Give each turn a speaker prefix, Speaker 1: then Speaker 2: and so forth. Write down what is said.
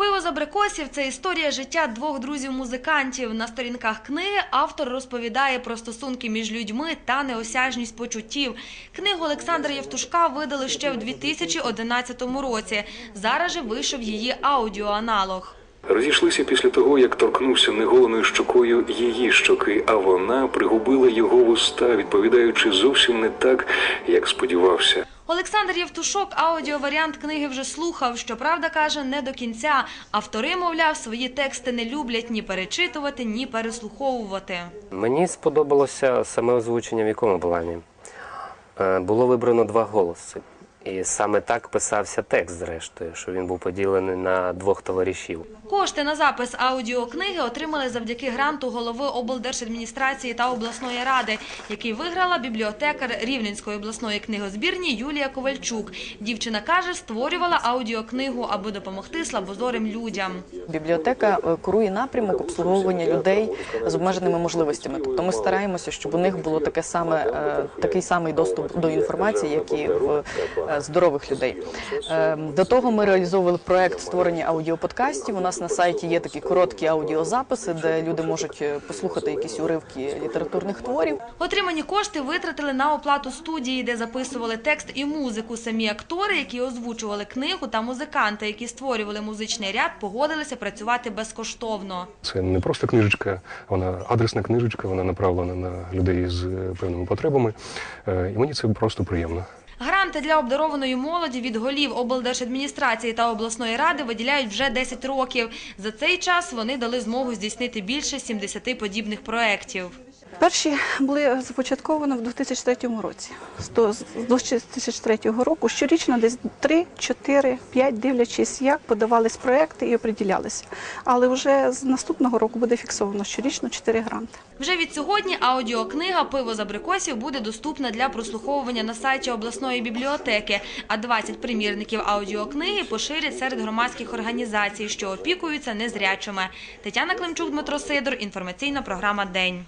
Speaker 1: Пиво з абрикосів це історія життя двох друзів-музикантів. На сторінках книги автор розповідає про стосунки між людьми та неосяжність почуттів. Книгу Олександра Євтушка видали ще в 2011 році. Зараз же вийшов її аудіоаналог.
Speaker 2: Розійшлися після того, як торкнувся неголеною щокою її щоки, а вона пригубила його вуста, відповідаючи зовсім не так, як сподівався.
Speaker 1: Олександр Євтушок аудіоваріант книги вже слухав. Щоправда, каже, не до кінця. Автори, мовляв, свої тексти не люблять ні перечитувати, ні переслуховувати.
Speaker 3: Мені сподобалося саме озвучення в якому плані. Е, Було вибрано два голоси. І саме так писався текст, зрештою, що він був поділений на двох товаришів.
Speaker 1: Кошти на запис аудіокниги отримали завдяки гранту голови облдержадміністрації та обласної ради, який виграла бібліотекар Рівненської обласної книгозбірні Юлія Ковальчук. Дівчина каже, створювала аудіокнигу, аби допомогти слабозорим людям.
Speaker 4: Бібліотека е, курує напрямок обслуговування людей з обмеженими можливостями. Тобто ми стараємося, щоб у них було таке саме е, такий самий доступ до інформації, як і в е, здорових людей. Е, До того ми реалізовували проект створення аудіоподкастів. У нас на сайті є такі короткі аудіозаписи, де люди можуть е, послухати якісь уривки літературних творів.
Speaker 1: Отримані кошти витратили на оплату студії, де записували текст і музику. Самі актори, які озвучували книгу, та музиканти, які створювали музичний ряд, погодилися працювати безкоштовно.
Speaker 5: Це не просто книжечка, вона адресна книжечка, вона направлена на людей з е, певними потребами. Е, І мені це просто приємно.
Speaker 1: Гранти для обдарованої молоді від голів облдержадміністрації та обласної ради виділяють вже 10 років. За цей час вони дали змогу здійснити більше 70 подібних проєктів.
Speaker 6: Перші були започатковані в 2003 році. З до- з 2003 року щорічно десь 3, 4, 5, дивлячись, як подавались проекти і оприділялися. Але вже з наступного року буде фіксовано щорічно 4 гранти.
Speaker 1: Вже від сьогодні аудіокнига «Пиво з абрикосів» буде доступна для прослуховування на сайті обласної бібліотеки, а 20 примірників аудіокниги поширять серед громадських організацій, що опікуються незрячими. Тетяна Климчук, Дмитро Сидор, інформаційна програма «День».